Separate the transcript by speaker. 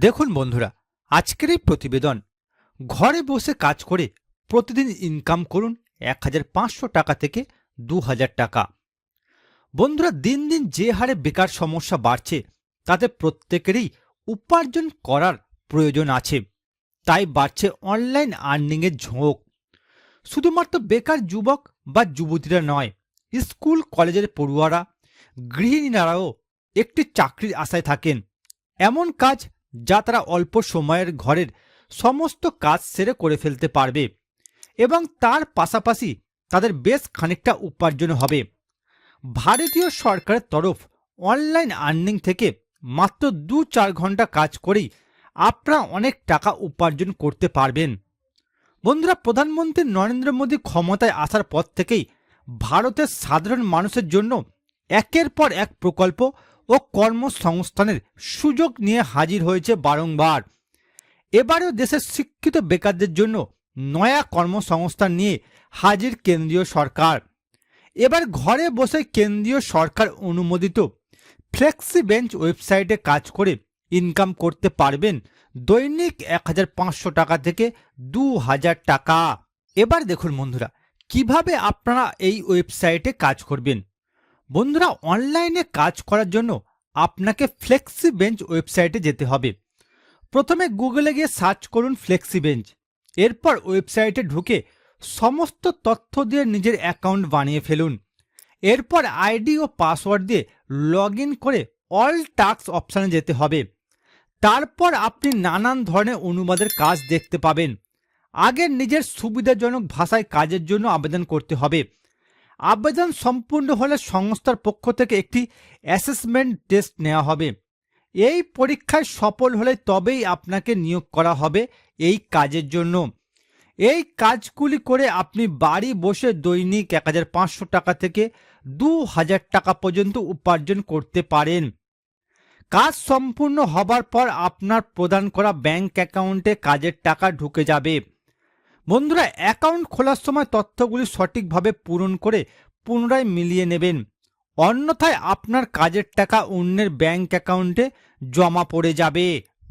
Speaker 1: দেখুন বন্ধুরা, আজকের এই প্রতিবেদন। ঘরে বসে কাজ করে প্রতিদিন ইনকাম করুন এক হাজার পাঁচশো টাকা থেকে দু হাজার টাকা। বন্ধুরা, দিন দিন যে হারে বেকার সমস্যা বাড়ছে, তাতে প্রত্যেকেরই উপার্জন করার প্রয়োজন আছে। তাই বাড়ছে অনলাইন আর্নিংয়ের ঝোঁক। শুধুমাত্র বেকার যুবক বা যুবতীরা নয়, স্কুল, কলেজের পড়ুয়ারা, গৃহিণীরাও একটি চাকরির আশায় থাকেন। এমন কাজ যা তারা অল্প সময়ের ঘরের সমস্ত কাজ সেরে করে ফেলতে পারবে এবং তার পাশাপাশি তাদের বেশ খানিকটা উপার্জন হবে। ভারতীয় সরকারের তরফ অনলাইন আর্নিং থেকে মাত্র দু চার ঘণ্টা কাজ করেই আপনারা অনেক টাকা উপার্জন করতে পারবেন। বন্ধুরা, প্রধানমন্ত্রী নরেন্দ্র মোদী ক্ষমতায় আসার পর থেকেই ভারতের সাধারণ মানুষের জন্য একের পর এক প্রকল্প ও কর্মসংস্থানের সুযোগ নিয়ে হাজির হয়েছে বারংবার। এবারেও দেশের শিক্ষিত বেকারদের জন্য নয়া কর্মসংস্থান নিয়ে হাজির কেন্দ্রীয় সরকার। এবার ঘরে বসে কেন্দ্রীয় সরকার অনুমোদিত ফ্লেক্সি বেঞ্চ ওয়েবসাইটে কাজ করে ইনকাম করতে পারবেন দৈনিক এক হাজার পাঁচশো টাকা থেকে দু হাজার টাকা। এবার দেখুন বন্ধুরা, কীভাবে আপনারা এই ওয়েবসাইটে কাজ করবেন? বন্ধুরা অনলাইনে কাজ করার জন্য আপনাকে ফ্লেক্সি বেঞ্চ ওয়েবসাইটে যেতে হবে। প্রথমে গুগলে গিয়ে সার্চ করুন ফ্লেক্সি বেঞ্চ এরপর ওয়েবসাইটে ঢুকে সমস্ত তথ্য দিয়ে নিজের অ্যাকাউন্ট বানিয়ে ফেলুন। এরপর আইডি ও পাসওয়ার্ড দিয়ে লগ করে অল টাস্ক অপশানে যেতে হবে। তারপর আপনি নানান ধরনের অনুবাদের কাজ দেখতে পাবেন। আগে নিজের সুবিধাজনক ভাষায় কাজের জন্য আবেদন করতে হবে। আবেদন সম্পূর্ণ হলে সংস্থার পক্ষ থেকে একটি অ্যাসেসমেন্ট টেস্ট নেওয়া হবে। এই পরীক্ষায় সফল হলে তবেই আপনাকে নিয়োগ করা হবে এই কাজের জন্য। এই কাজগুলি করে আপনি বাড়ি বসে দৈনিক এক হাজার পাঁচশো টাকা থেকে দু হাজার টাকা পর্যন্ত উপার্জন করতে পারেন। কাজ সম্পূর্ণ হবার পর আপনার প্রদান করা ব্যাংক অ্যাকাউন্টে কাজের টাকা ঢুকে যাবে। বন্ধুরা অ্যাকাউন্ট খোলার সময় তথ্যগুলি সঠিকভাবে পূরণ করে পুনরায় মিলিয়ে নেবেন। অন্যথায় আপনার কাজের টাকা অন্যের ব্যাংক অ্যাকাউন্টে জমা পড়ে যাবে।